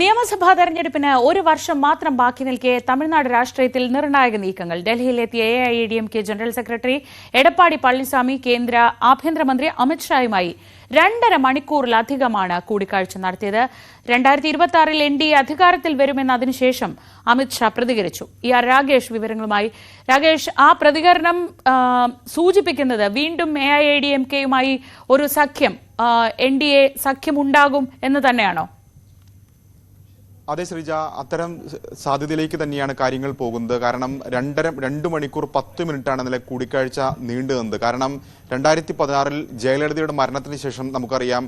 നിയമസഭാ തെരഞ്ഞെടുപ്പിന് ഒരു വർഷം മാത്രം ബാക്കി നിൽക്കെ തമിഴ്നാട് രാഷ്ട്രീയത്തിൽ നിർണായക നീക്കങ്ങൾ. ഡൽഹിയിലെത്തിയ A I D M K general secretary Edappadi Palaniswami കേന്ദ്ര ആഭ്യന്തരമന്ത്രി അമിത്ഷായുമായി രണ്ടര മണിക്കൂറിലധികമാണ് കൂടിക്കാഴ്ച നടത്തിയത്. രണ്ടായിരത്തി ഇരുപത്തി ആറിൽ എൻ ഡി എ അധികാരത്തിൽ വരുമെന്ന് അതിനുശേഷം അമിത്ഷാ പ്രതികരിച്ചു. ഇ ആർ രാകേഷ് വിവരങ്ങളുമായി രാകേഷ് ആ പ്രതികരണം സൂചിപ്പിക്കുന്നത് വീണ്ടും എ ഐ ഡി എം കെയുമായി ഒരു സഖ്യം എൻ ഡി എ സഖ്യമുണ്ടാകും എന്ന് തന്നെയാണോ? അതെ ശ്രീജ. അത്തരം സാധ്യതയിലേക്ക് തന്നെയാണ് കാര്യങ്ങൾ പോകുന്നത്. കാരണം രണ്ടര രണ്ട് മണിക്കൂർ പത്ത് മിനിറ്റാണ് ഇന്നലെ കൂടിക്കാഴ്ച നീണ്ടു നിന്നത് കാരണം രണ്ടായിരത്തി പതിനാറിൽ ജയലളിതയുടെ മരണത്തിന് ശേഷം നമുക്കറിയാം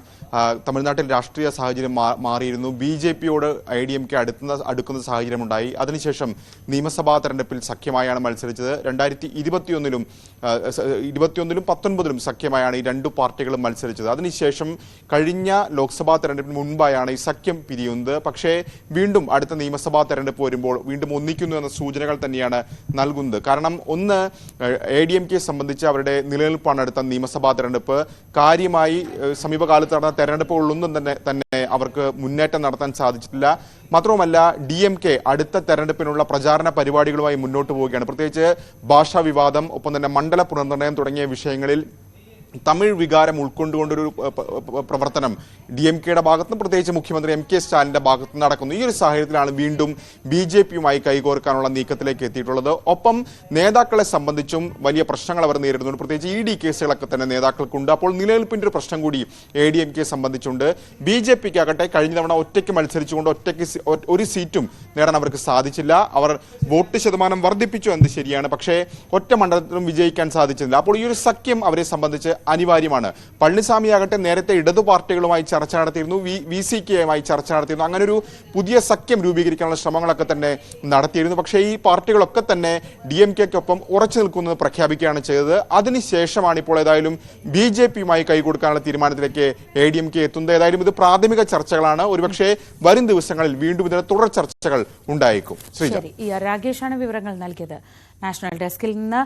തമിഴ്നാട്ടിൽ രാഷ്ട്രീയ സാഹചര്യം മാറിയിരുന്നു. ബി ജെ പിയോട് ഐ ഡി എം കെ അടുക്കുന്ന അടുക്കുന്ന സാഹചര്യമുണ്ടായി. അതിനുശേഷം നിയമസഭാ തെരഞ്ഞെടുപ്പിൽ സഖ്യമായാണ് മത്സരിച്ചത്. രണ്ടായിരത്തി ഇരുപത്തിയൊന്നിലും ഇരുപത്തിയൊന്നിലും പത്തൊൻപതിലും സഖ്യമായാണ് ഈ രണ്ടു പാർട്ടികളും മത്സരിച്ചത്. അതിനുശേഷം കഴിഞ്ഞ ലോക്സഭാ തെരഞ്ഞെടുപ്പിന് മുൻപായാണ് ഈ സഖ്യം പിരിയുന്നത്. പക്ഷേ വീണ്ടും അടുത്ത നിയമസഭാ തെരഞ്ഞെടുപ്പ് വരുമ്പോൾ വീണ്ടും ഒന്നിക്കുന്നു എന്ന സൂചനകൾ തന്നെയാണ് നൽകുന്നത്. കാരണം ഒന്ന് എ ഡി എം കെ സംബന്ധിച്ച് അവരുടെ നിലനിൽപ്പാണ് അടുത്ത നിയമസഭാ തെരഞ്ഞെടുപ്പ്. കാര്യമായി സമീപകാലത്ത് നടന്ന തെരഞ്ഞെടുപ്പുകളിലൊന്നും തന്നെ തന്നെ അവർക്ക് മുന്നേറ്റം നടത്താൻ സാധിച്ചിട്ടില്ല. മാത്രവുമല്ല ഡി എം കെ അടുത്ത തെരഞ്ഞെടുപ്പിനുള്ള പ്രചാരണ പരിപാടികളുമായി മുന്നോട്ട് പോവുകയാണ്. പ്രത്യേകിച്ച് ഭാഷാ വിവാദം ഒപ്പം തന്നെ മണ്ഡല പുനർനിർണയം തുടങ്ങിയ വിഷയങ്ങളിൽ തമിഴ് വികാരം ഉൾക്കൊണ്ടുകൊണ്ടൊരു പ്രവർത്തനം ഡി എം കെയുടെ ഭാഗത്ത് നിന്ന് പ്രത്യേകിച്ച് മുഖ്യമന്ത്രി എം കെ സ്റ്റാലിന്റെ ഭാഗത്ത് നിന്ന് നടക്കുന്നു. ഈ ഒരു സാഹചര്യത്തിലാണ് വീണ്ടും ബി ജെ പിയുമായി കൈകോർക്കാനുള്ള നീക്കത്തിലേക്ക് എത്തിയിട്ടുള്ളത്. ഒപ്പം നേതാക്കളെ സംബന്ധിച്ചും വലിയ പ്രശ്നങ്ങൾ അവർ നേരിടുന്നുണ്ട്. പ്രത്യേകിച്ച് ഇ ഡി കേസുകളൊക്കെ തന്നെ നേതാക്കൾക്കുണ്ട്. അപ്പോൾ നിലനിൽപ്പിന്റെ ഒരു പ്രശ്നം കൂടി എ ഡി എം കെ സംബന്ധിച്ചുണ്ട്. ബി ജെ പിക്കാകട്ടെ കഴിഞ്ഞ തവണ ഒറ്റയ്ക്ക് മത്സരിച്ചുകൊണ്ട് ഒറ്റയ്ക്ക് ഒരു സീറ്റും നേടാൻ അവർക്ക് സാധിച്ചില്ല. അവർ വോട്ട് ശതമാനം വർദ്ധിപ്പിച്ചു എന്ന് ശരിയാണ്. പക്ഷേ ഒറ്റ മണ്ഡലത്തിലും വിജയിക്കാൻ സാധിച്ചില്ല. അപ്പോൾ ഈ ഒരു സഖ്യം അവരെ സംബന്ധിച്ച് അനിവാര്യമാണ്. പളനിസ്വാമിയാകട്ടെ നേരത്തെ ഇടതു പാർട്ടികളുമായി ചർച്ച നടത്തിയിരുന്നു വി വി സി കെയുമായി ചർച്ച നടത്തിയിരുന്നു. അങ്ങനെ ഒരു പുതിയ സഖ്യം രൂപീകരിക്കാനുള്ള ശ്രമങ്ങളൊക്കെ തന്നെ നടത്തിയിരുന്നു. പക്ഷേ ഈ പാർട്ടികളൊക്കെ തന്നെ ഡി എം കെക്കൊപ്പം ഉറച്ചു നിൽക്കുന്നത് പ്രഖ്യാപിക്കുകയാണ് ചെയ്തത്. അതിനുശേഷമാണ് ഇപ്പോൾ ഏതായാലും ബി ജെ പിയുമായി കൈകൊടുക്കാനുള്ള തീരുമാനത്തിലേക്ക് എ ഡി എം കെ എത്തുന്നത്. ഏതായാലും ഇത് പ്രാഥമിക ചർച്ചകളാണ്. ഒരുപക്ഷെ വരും ദിവസങ്ങളിൽ വീണ്ടും ഇതിന് തുടർ ചർച്ചകൾ ഉണ്ടായേക്കും. ശ്രീജ. രാകേഷാണ് വിവരങ്ങൾ നൽകിയത്. നാഷണൽ ഡെസ്കിൽ നിന്ന്